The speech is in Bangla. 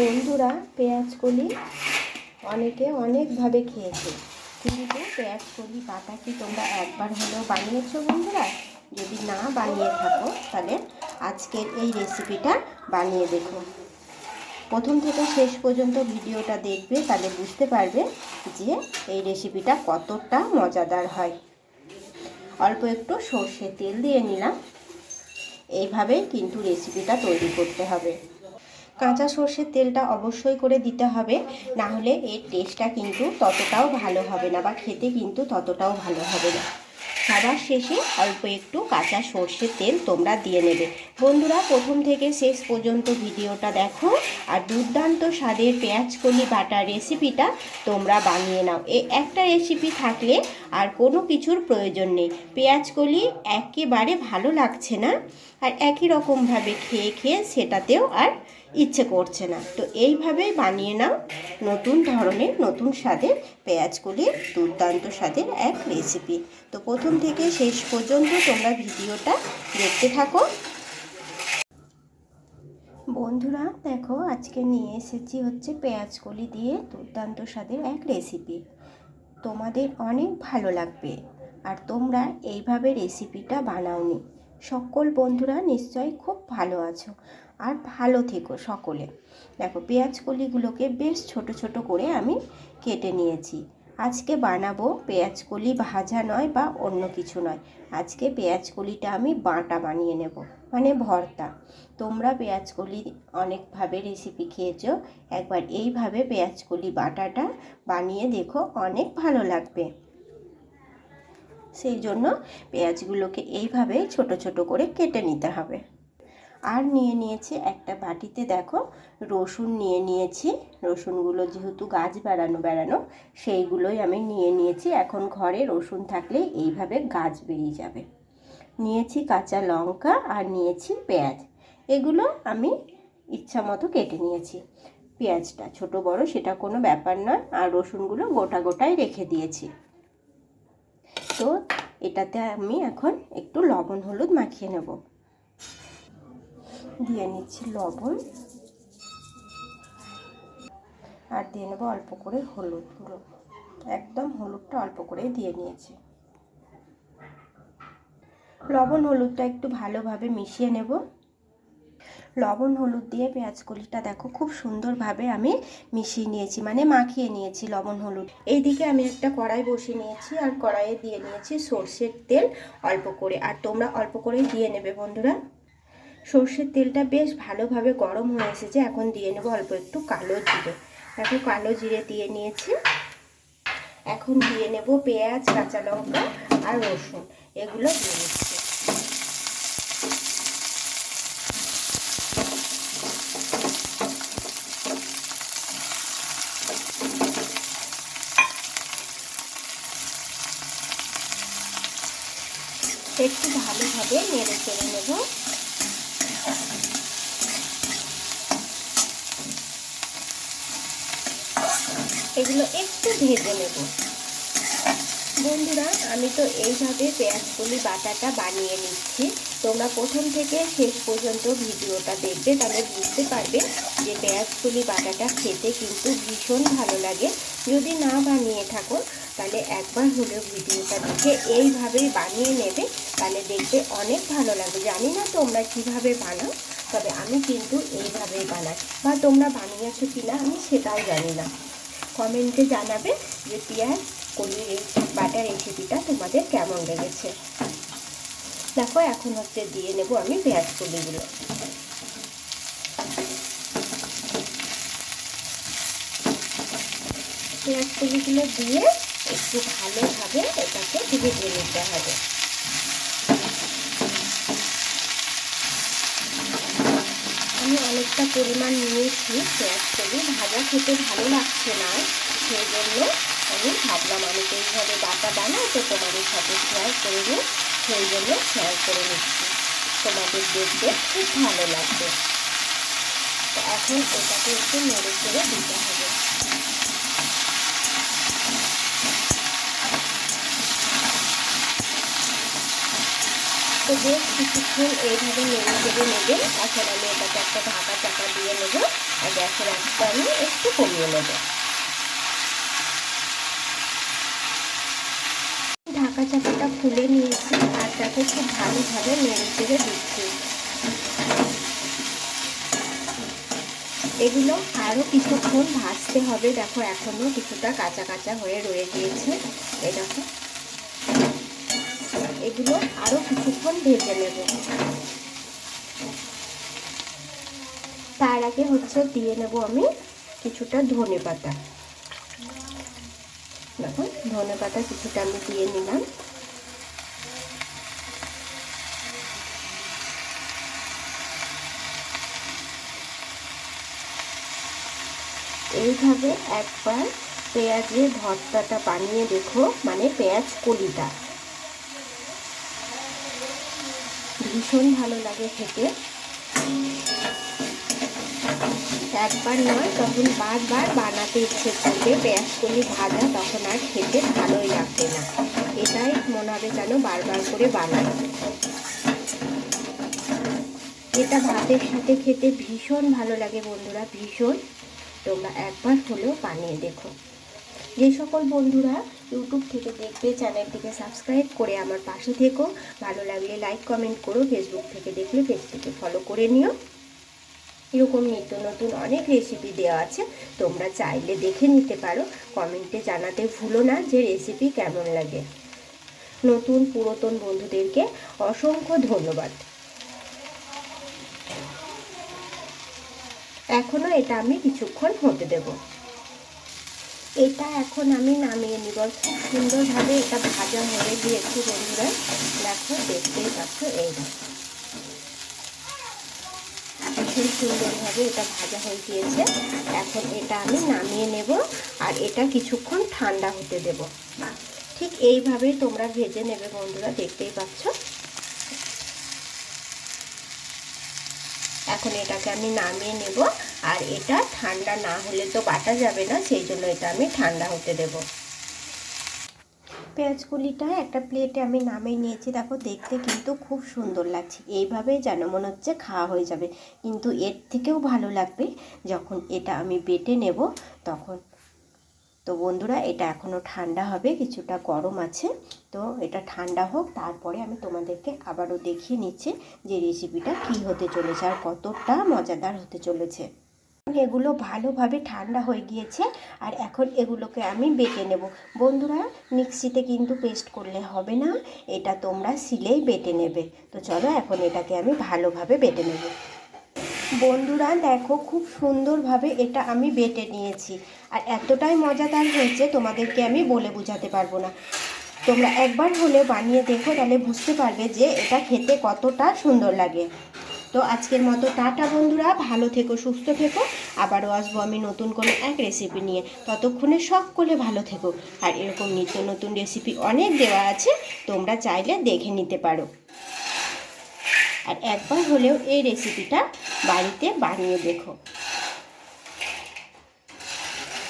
বন্ধুরা পেঁয়াজ কলি অনেকে অনেকভাবে খেয়েছে। কিন্তু পেঁয়াজ কলি বাটা কি তোমরা একবার হলেও বানিয়েছো বন্ধুরা? যদি না বানিয়ে থাকো, তাহলে আজকের এই রেসিপিটা বানিয়ে দেখো। প্রথম থেকে শেষ পর্যন্ত ভিডিওটা দেখবে, তাহলে বুঝতে পারবে যে এই রেসিপিটা কতটা মজাদার হয়। অল্প একটু সর্ষে তেল দিয়ে নিলাম। এইভাবেই কিন্তু রেসিপিটা তৈরি করতে হবে। কাঁচা সর্ষের তেলটা অবশ্যই করে দিতে হবে। না হলে এর টেস্টটা কিন্তু ততটাও ভালো হবে না বা খেতে কিন্তু ততটাও ভালো হবে না। সবার শেষে অল্প একটু কাঁচা সর্ষের তেল তোমরা দিয়ে নেবে। বন্ধুরা, প্রথম থেকে শেষ পর্যন্ত ভিডিওটা দেখো আর দুর্দান্ত স্বাদের পেঁয়াজ কলি বাটার রেসিপিটা তোমরা বানিয়ে নাও। এ একটা রেসিপি থাকলে আর কোনো কিছুর প্রয়োজন নেই। পেঁয়াজ কলি একেবারে ভালো লাগছে না। আর একই রকমভাবে খেয়ে খেয়ে সেটাতেও আর ইচ্ছে করছে না। তো এইভাবেই বানিয়ে নাও নতুন ধরনের, নতুন স্বাদের পেঁয়াজ কলির দুর্দান্ত স্বাদের এক রেসিপি তো প্রথম থেকে শেষ পর্যন্ত তোমরা ভিডিওটা দেখতে থাকো। বন্ধুরা, দেখো আজকে নিয়ে এসেছি হচ্ছে পেঁয়াজ কলি দিয়ে দুর্দান্ত স্বাদের এক রেসিপি তোমাদের অনেক ভালো লাগবে। আর তোমরা এইভাবে রেসিপিটা বানাওনি। সকল বন্ধুরা নিশ্চয়ই খুব ভালো আছো। আর ভালো থেকো সকলে। দেখো, পেঁয়াজ কলিগুলোকে বেশ ছোট ছোট করে আমি কেটে নিয়েছি। আজকে বানাবো পেঁয়াজ কলি ভাজা নয় বা অন্য কিছু নয়। আজকে পেঁয়াজ কলিটা আমি বাঁটা বানিয়ে নেব মানে ভর্তা। তোমরা পেঁয়াজ কলি অনেকভাবে রেসিপি খেয়েছো, একবার এইভাবে পেঁয়াজ কলি বাটাটা বানিয়ে দেখো, অনেক ভালো লাগবে। সেই জন্য পেঁয়াজগুলোকে এইভাবে ছোট ছোট করে কেটে নিতে হবে। আর নিয়ে নিয়েছি একটা বাটিতে দেখো, রসুন নিয়ে নিয়েছি। রসুনগুলো যেহেতু গাছ বেড়ানো বেড়ানো, সেইগুলোই আমি নিয়ে নিয়েছি। এখন ঘরে রসুন থাকলে এইভাবে গাছ বেরিয়ে যাবে। নিয়েছি কাঁচা লঙ্কা আর নিয়েছি পেঁয়াজ। এগুলো আমি ইচ্ছা মতো কেটে নিয়েছি। পেঁয়াজটা ছোট বড় সেটা কোনো ব্যাপার নয়। আর রসুনগুলো গোটা গোটাই রেখে দিয়েছি। তো এটাতে আমি এখন একটু লবণ, হলুদ মাখিয়ে নেব। দিয়ে নিচ্ছি লবণ। আর দিয়ে নেব অল্প করে হলুদ গুঁড়ো। একদম হলুদটা অল্প করে দিয়ে নিয়েছি। লবণ, হলুদটা একটু ভালোভাবে মিশিয়ে নেব। লবণ, হলুদ দিয়ে পেঁয়াজ কলিটা দেখো খুব সুন্দরভাবে আমি মিশিয়ে নিয়েছি মানে মাখিয়ে নিয়েছি লবণ, হলুদ। এইদিকে আমি একটা কড়াই বসিয়ে নিয়েছি আর কড়াইয়ে দিয়ে নিয়েছি সর্ষের তেল অল্প করে। আর তোমরা অল্প করেই দিয়ে নেবে বন্ধুরা। সর্ষের তেলটা বেশ ভালোভাবে গরম হয়ে এসেছে, এখন দিয়ে নেব অল্প একটু কালো জিরে। দেখো কালো জিরে দিয়ে নিয়েছি। এখন দিয়ে নেব পেঁয়াজ, কাঁচা লঙ্কা আর রসুন। এগুলো দিয়ে নিচ্ছি একটু ভালোভাবে চেড়ে নেব এগুলো একটু ভেজে নেব। বন্ধুরা, আমি তো এইভাবে পেঁয়াজগুলি বাটাটা বানিয়ে নিচ্ছি। তোমরা প্রথম থেকে শেষ পর্যন্ত ভিডিওটা দেখবে, তাহলে বুঝতে পারবে যে পেঁয়াজগুলি বাটাটা খেতে কিন্তু ভীষণ ভালো লাগে। যদি না বানিয়ে থাকো, তাহলে একবার হলেও ভিডিওটা দেখে এইভাবেই বানিয়ে নেবে, তাহলে দেখতে অনেক ভালো লাগবে। জানি না তোমরা কীভাবে বানাও, তবে আমি কিন্তু এইভাবেই বানাই। বা তোমরা বানিয়েছো কি না আমি সেটাও জানি না। কমেন্টে জানাবে যে পেঁয়াজ এই বাটার রেসিপিটা তোমাদের কেমন লেগেছে? দেখো, এখন হচ্ছে দিয়ে নেব আমি পেঁয়াজ কলিগুলো। পেঁয়াজ কলিগুলো দিয়ে একটু ভালোভাবে এটাকে ভেজে নিতে হবে। আমি অনেকটা পরিমাণ নিয়েছি পেঁয়াজ কলি ভাজা খেতে ভালো লাগছে না। সেই জন্য আমি ভাবলাম আমি তো এইভাবে বাটা বানাই, তো তোমাদের সাথে শেয়ার করে নিই সেই জন্য শেয়ার করে নিচ্ছি। তোমাদের দেখতে খুব ভালো লাগবে। তো এখন এটাকে একটু নেড়ে করে দিতে হবে। তো বেশ কিছুক্ষণ এইভাবে নেড়ে চেড়ে নেবে। এখন আমি এটাকে একটা ঢাকা চাকা দিয়ে নেব আর গ্যাসের আঁচটা আমি একটু কমিয়ে নেব। ঢাকা চাপাটা খুলে নিয়েছি আর তাকে খুব ভালোভাবে নেড়ে চেড়ে দিচ্ছি। এগুলো আরও কিছুক্ষণ ভাজতে হবে। দেখো এখনও কিছুটা কাঁচা কাঁচা হয়ে রয়ে গিয়েছে। এই দেখো। এগুলো আরও কিছুক্ষণ ভেজে নেব। তার আগে হচ্ছে দিয়ে নেব আমি কিছুটা ধনে পাতা। দেখো, ধনে পাতা কিছুটা আমি দিয়ে নিলাম। এইভাবে একবার পেঁয়াজের ভর্তাটা বানিয়ে দেখো মানে পেঁয়াজ কলিটা। ভীষণ ভালো লাগে খেতে। একবার নয়, তখন বারবার বানাতে ইচ্ছে করবে। পেঁয়াজ কলি ভাজা তখন আর খেতে ভালোই লাগবে না। এটাই মনে হবে যেন বারবার করে বানাই। এটা ভাতের সাথে খেতে ভীষণ ভালো লাগে বন্ধুরা, ভীষণ। তোমরা একবার হলেও বানিয়ে দেখো। যে সকল বন্ধুরা ইউটিউব থেকে দেখবে চ্যানেলটিকে সাবস্ক্রাইব করে আমার পাশে থেকো। ভালো লাগলে লাইক কমেন্ট করো ফেসবুক থেকে দেখলে পেজটিকে ফলো করে নিও। এরকম নিত্য নতুন অনেক রেসিপি দেওয়া আছে, তোমরা চাইলে দেখে নিতে পারো। কমেন্টে জানাতে ভুলো না যে রেসিপি কেমন লাগে। নতুন পুরাতন বন্ধুদেরকে অসংখ্য ধন্যবাদ। এখনও এটা আমি কিছুক্ষণ হতে দেব। এটা এখন আমি নামিয়ে নিব। খুব সুন্দরভাবে এটা ভাজা হয়ে গিয়েছে বন্ধুরা। দেখো, দেখতেই পাচ্ছ, এই ভীষণ সুন্দরভাবে এটা ভাজা হয়ে গিয়েছে। এখন এটা আমি নামিয়ে নেব আর এটা কিছুক্ষণ ঠান্ডা হতে দেব। ঠিক এইভাবেই তোমরা ভেজে নেবে বন্ধুরা, দেখতেই পাচ্ছ। এখন এটাকে আমি নামিয়ে নেব। আর এটা ঠান্ডা না হলে তো বাটা যাবে না, সেই জন্য এটা আমি ঠান্ডা হতে দেব। পেঁয়াজগুলিটা একটা প্লেটে আমি নামিয়ে নিয়েছি। দেখো, দেখতে কিন্তু খুব সুন্দর লাগছে। এইভাবেই যেন মনে হচ্ছে খাওয়া হয়ে যাবে। কিন্তু এর থেকেও ভালো লাগবে, যখন এটা আমি বেটে নেব, তখন। তো বন্ধুরা, এটা এখনও ঠান্ডা হবে, কিছুটা গরম আছে। তো এটা ঠান্ডা হোক, তারপরে আমি তোমাদেরকে আবারও দেখিয়ে নিচ্ছি যে রেসিপিটা কী হতে চলেছে আর কতটা মজাদার হতে চলেছে। এগুলো ভালোভাবে ঠান্ডা হয়ে গিয়েছে আর এখন এগুলোকে আমি বেটে নেব। বন্ধুরা, মিক্সিতে কিন্তু পেস্ট করলে হবে না, এটা তোমরা সিলেই বেটে নেবে। তো চলো, এখন এটাকে আমি ভালোভাবে বেটে নেব। বন্ধুরা, দেখো খুব সুন্দরভাবে এটা আমি বেটে নিয়েছি। আর এতটাই মজাদার হয়েছে, তোমাদেরকে আমি বলে বোঝাতে পারব না। তোমরা একবার হলে বানিয়ে দেখো, তাহলে বুঝতে পারবে যে এটা খেতে কতটা সুন্দর লাগে। তো আজকের মতো টাটা বন্ধুরা, ভালো থেকো, সুস্থ থেকো। আবারও আসব আমি নতুন কোনো এক রেসিপি নিয়ে। ততক্ষণে সকলে ভালো থেকো। আর এরকম নিত্য নতুন রেসিপি অনেক দেওয়া আছে, তোমরা চাইলে দেখে নিতে পারো। আর একবার হলেও এই রেসিপিটা বাড়িতে বানিয়ে দেখো।